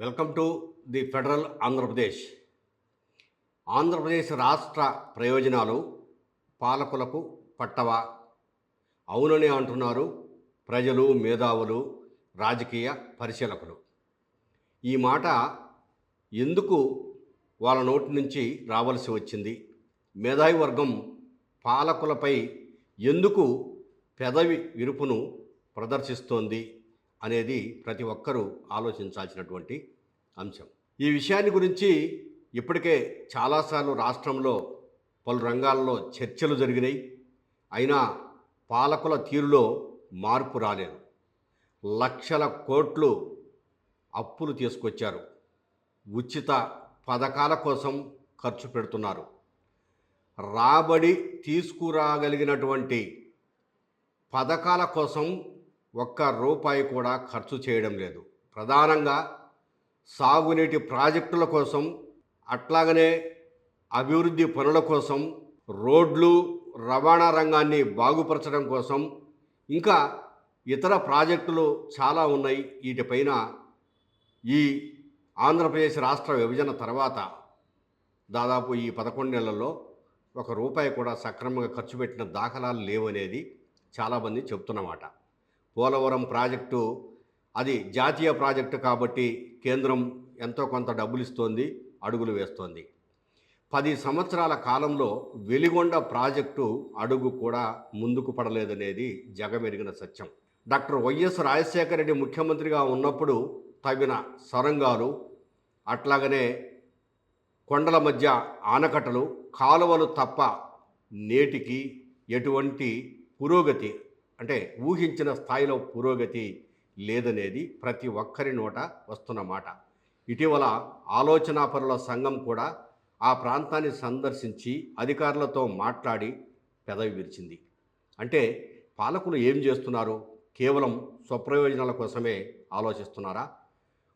Welcome to the Federal Andhra Pradesh. Andhra Pradesh రాష్ట్ర ప్రయోజనాలు పాలకులకు పట్టవా? అవునని అంటున్నారు ప్రజలు మేధావులు రాజకీయ పరిశీలకులు. ఈ మాట ఎందుకు వాళ్ళ నోటి నుంచి రావలసి వచ్చింది? మేధావి వర్గం పాలకులపై ఎందుకు పెదవి విరుపును ప్రదర్శిస్తోంది? అనేది ప్రతి ఒక్కరూ ఆలోచించాల్సినటువంటి అంశం. ఈ విషయాన్ని గురించి ఇప్పటికే చాలాసార్లు రాష్ట్రంలో పలు రంగాల్లో చర్చలు జరిగినాయి. అయినా పాలకుల తీరులో మార్పు రాలేదు. లక్షల కోట్లు అప్పులు తీసుకొచ్చారు. ఉచిత పథకాల కోసం ఖర్చు పెడుతున్నారు. రాబడి తీసుకురాగలిగినటువంటి పథకాల కోసం ఒక్క రూపాయి కూడా ఖర్చు చేయడం లేదు. ప్రధానంగా సాగునీటి ప్రాజెక్టుల కోసం అట్లాగనే అభివృద్ధి పనుల కోసం రోడ్లు రవాణా రంగాన్ని బాగుపరచడం కోసం ఇంకా ఇతర ప్రాజెక్టులు చాలా ఉన్నాయి. వీటిపైన ఈ ఆంధ్రప్రదేశ్ రాష్ట్ర విభజన తర్వాత దాదాపు ఈ పదకొండు నెలల్లో ఒక రూపాయి కూడా సక్రమంగా ఖర్చు పెట్టిన దాఖలాలు లేవనేది చాలామంది చెప్తున్నమాట పోలవరం ప్రాజెక్టు అది జాతీయ ప్రాజెక్టు కాబట్టి కేంద్రం ఎంతో కొంత డబ్బులు ఇస్తోంది అడుగులు వేస్తోంది. పది సంవత్సరాల కాలంలో వెలిగొండ ప్రాజెక్టు అడుగు కూడా ముందుకు పడలేదనేది జగమెరిగిన సత్యం. డాక్టర్ వైఎస్ రాజశేఖర రెడ్డి ముఖ్యమంత్రిగా ఉన్నప్పుడు తగిన సొరంగాలు అట్లాగనే కొండల మధ్య ఆనకట్టలు కాలువలు తప్ప నేటికి ఎటువంటి పురోగతి అంటే ఊహించిన స్థాయిలో పురోగతి లేదనేది ప్రతి ఒక్కరి నోట వస్తున్న మాట. ఇటీవల ఆలోచనాపరుల సంఘం కూడా ఆ ప్రాంతాన్ని సందర్శించి అధికారులతో మాట్లాడి పెదవి విరిచింది. అంటే పాలకులు ఏం చేస్తున్నారు? కేవలం స్వప్రయోజనాల కోసమే ఆలోచిస్తున్నారా?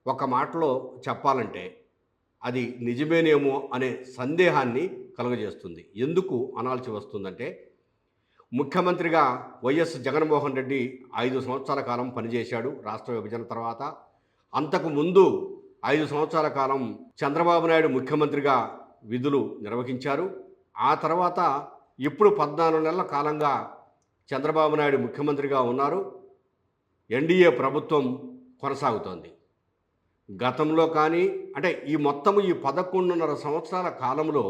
ఒక మాటలో చెప్పాలంటే అది నిజమేనేమో అనే సందేహాన్ని కలుగజేస్తుంది. ఎందుకు అనాల్సి వస్తుందంటే ముఖ్యమంత్రిగా వైఎస్ జగన్మోహన్ రెడ్డి ఐదు సంవత్సరాల కాలం పనిచేశాడు రాష్ట్ర విభజన తర్వాత. అంతకు ముందు ఐదు సంవత్సరాల కాలం చంద్రబాబు నాయుడు ముఖ్యమంత్రిగా విధులు నిర్వహించారు. ఆ తర్వాత ఇప్పుడు పద్నాలుగు నెలల కాలంగా చంద్రబాబు నాయుడు ముఖ్యమంత్రిగా ఉన్నారు. ఎన్డీఏ ప్రభుత్వం కొనసాగుతోంది. గతంలో కానీ అంటే ఈ మొత్తము ఈ పదకొండున్నర సంవత్సరాల కాలంలో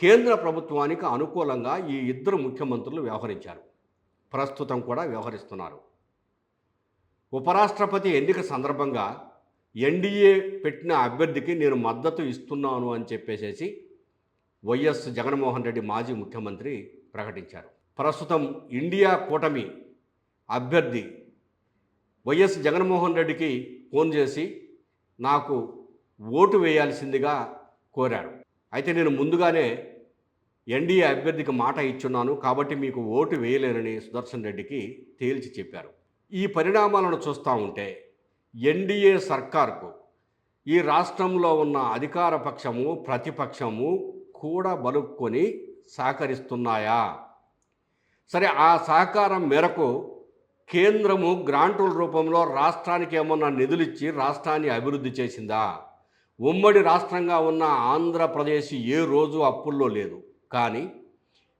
కేంద్ర ప్రభుత్వానికి అనుకూలంగా ఈ ఇద్దరు ముఖ్యమంత్రులు వ్యవహరించారు. ప్రస్తుతం కూడా వ్యవహరిస్తున్నారు. ఉపరాష్ట్రపతి ఎన్నిక సందర్భంగా ఎన్డీఏ పెట్టిన అభ్యర్థికి నేను మద్దతు ఇస్తున్నాను అని చెప్పేసేసి వైఎస్ జగన్మోహన్ రెడ్డి మాజీ ముఖ్యమంత్రి ప్రకటించారు. ప్రస్తుతం ఇండియా కూటమి అభ్యర్థి వైఎస్ జగన్మోహన్ రెడ్డికి ఫోన్ చేసి నాకు ఓటు వేయాల్సిందిగా కోరాడు అయితే నేను ముందుగానే ఎన్డీఏ అభ్యర్థికి మాట ఇచ్చున్నాను కాబట్టి మీకు ఓటు వేయలేనని సుదర్శన్ రెడ్డికి తేల్చి చెప్పారు. ఈ పరిణామాలను చూస్తూ ఉంటే ఎన్డీఏ సర్కార్కు ఈ రాష్ట్రంలో ఉన్న అధికార పక్షము ప్రతిపక్షము కూడా బలుక్కొని సహకరిస్తున్నాయా? సరే ఆ సహకారం మేరకు కేంద్రము గ్రాంటుల రూపంలో రాష్ట్రానికి ఏమన్నా నిధులిచ్చి రాష్ట్రాన్ని అభివృద్ధి చేసిందా? ఉమ్మడి రాష్ట్రంగా ఉన్న ఆంధ్రప్రదేశ్ ఏ రోజు అప్పుల్లో లేదు. కానీ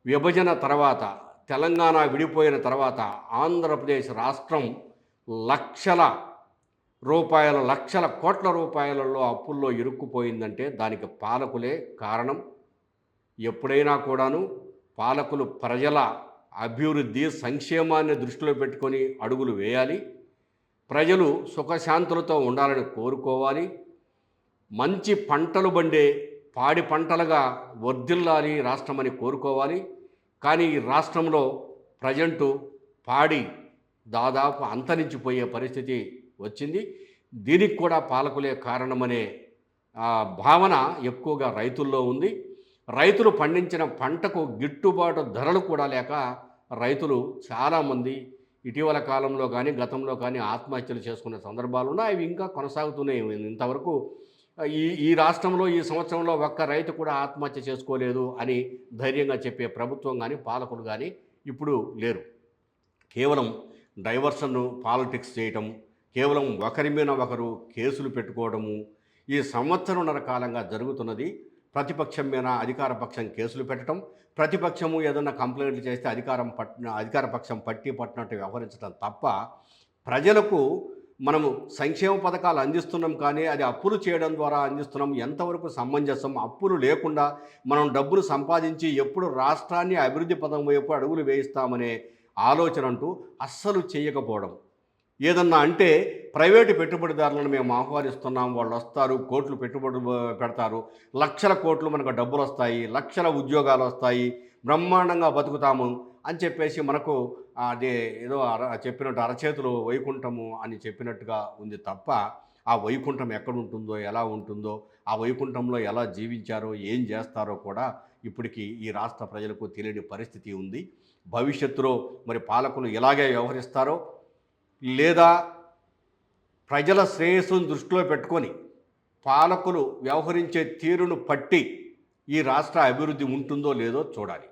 విభజన తర్వాత తెలంగాణ విడిపోయిన తర్వాత ఆంధ్రప్రదేశ్ రాష్ట్రం లక్షల రూపాయల లక్షల కోట్ల రూపాయలలో అప్పుల్లో ఇరుక్కుపోయిందంటే దానికి పాలకులే కారణం. ఎప్పుడైనా కూడాను పాలకులు ప్రజల అభివృద్ధి సంక్షేమాన్ని దృష్టిలో పెట్టుకొని అడుగులు వేయాలి. ప్రజలు సుఖశాంతులతో ఉండాలని కోరుకోవాలి. మంచి పంటలు బండే పాడి పంటలుగా వర్ధిల్లాలి రాష్ట్రమని కోరుకోవాలి. కానీ ఈ రాష్ట్రంలో ప్రజెంటు పాడి దాదాపు అంతరించిపోయే పరిస్థితి వచ్చింది. దీనికి కూడా పాలకులే కారణమనే ఆ, భావన ఎక్కువగా రైతుల్లో ఉంది. రైతులు పండించిన పంటకు గిట్టుబాటు ధరలు కూడా లేక రైతులు చాలామంది ఇటీవల కాలంలో కానీ గతంలో కానీ ఆత్మహత్యలు చేసుకునే సందర్భాలు ఉన్నాయి అవి ఇంకా కొనసాగుతూనే ఇంతవరకు ఈ ఈ రాష్ట్రంలో ఈ సంవత్సరంలో ఒక్క రైతు కూడా ఆత్మహత్య చేసుకోలేదు అని ధైర్యంగా చెప్పే ప్రభుత్వం కానీ పాలకులు కానీ ఇప్పుడు లేరు. కేవలం డైవర్షన్ను పాలిటిక్స్ చేయటం కేవలం ఒకరి మీద ఒకరు కేసులు పెట్టుకోవడము ఈ సంవత్సరంన్నర కాలంగా జరుగుతున్నది ప్రతిపక్షం మీద అధికార పక్షం కేసులు పెట్టడం ప్రతిపక్షము ఏదన్నా కంప్లైంట్లు చేస్తే అధికారం పట్ అధికార పక్షం పట్టి పట్టినట్టు వ్యవహరించడం తప్ప ప్రజలకు మనము సంక్షేమ పథకాలు అందిస్తున్నాం కానీ అది అప్పులు చేయడం ద్వారా అందిస్తున్నాం. ఎంతవరకు సమంజసం? అప్పులు లేకుండా మనం డబ్బులు సంపాదించి ఎప్పుడు రాష్ట్రాన్ని అభివృద్ధి పదం వైపు అడుగులు వేయిస్తామనే ఆలోచన అంటూ అస్సలు చేయకపోవడం. ఏదన్నా అంటే ప్రైవేటు పెట్టుబడిదారులను మేము ఆహ్వానిస్తున్నాం. వాళ్ళు వస్తారు కోట్లు పెట్టుబడి పెడతారు. లక్షల కోట్లు మనకు డబ్బులు వస్తాయి లక్షల ఉద్యోగాలు వస్తాయి బ్రహ్మాండంగా బతుకుతాము. అని చెప్పేసి మనకు అదే ఏదో అర చెప్పినట్టు అరచేతులు వైకుంఠము అని చెప్పినట్టుగా ఉంది తప్ప ఆ వైకుంఠం ఎక్కడ ఉంటుందో ఎలా ఉంటుందో ఆ వైకుంఠంలో ఎలా జీవించారో ఏం చేస్తారో కూడా ఇప్పటికీ ఈ రాష్ట్ర ప్రజలకు తెలియని పరిస్థితి ఉంది. భవిష్యత్తులో మరి పాలకులు ఇలాగే వ్యవహరిస్తారో లేదా ప్రజల శ్రేయస్సును దృష్టిలో పెట్టుకొని పాలకులు వ్యవహరించే తీరును పట్టి ఈ రాష్ట్ర అభివృద్ధి ఉంటుందో లేదో చూడాలి.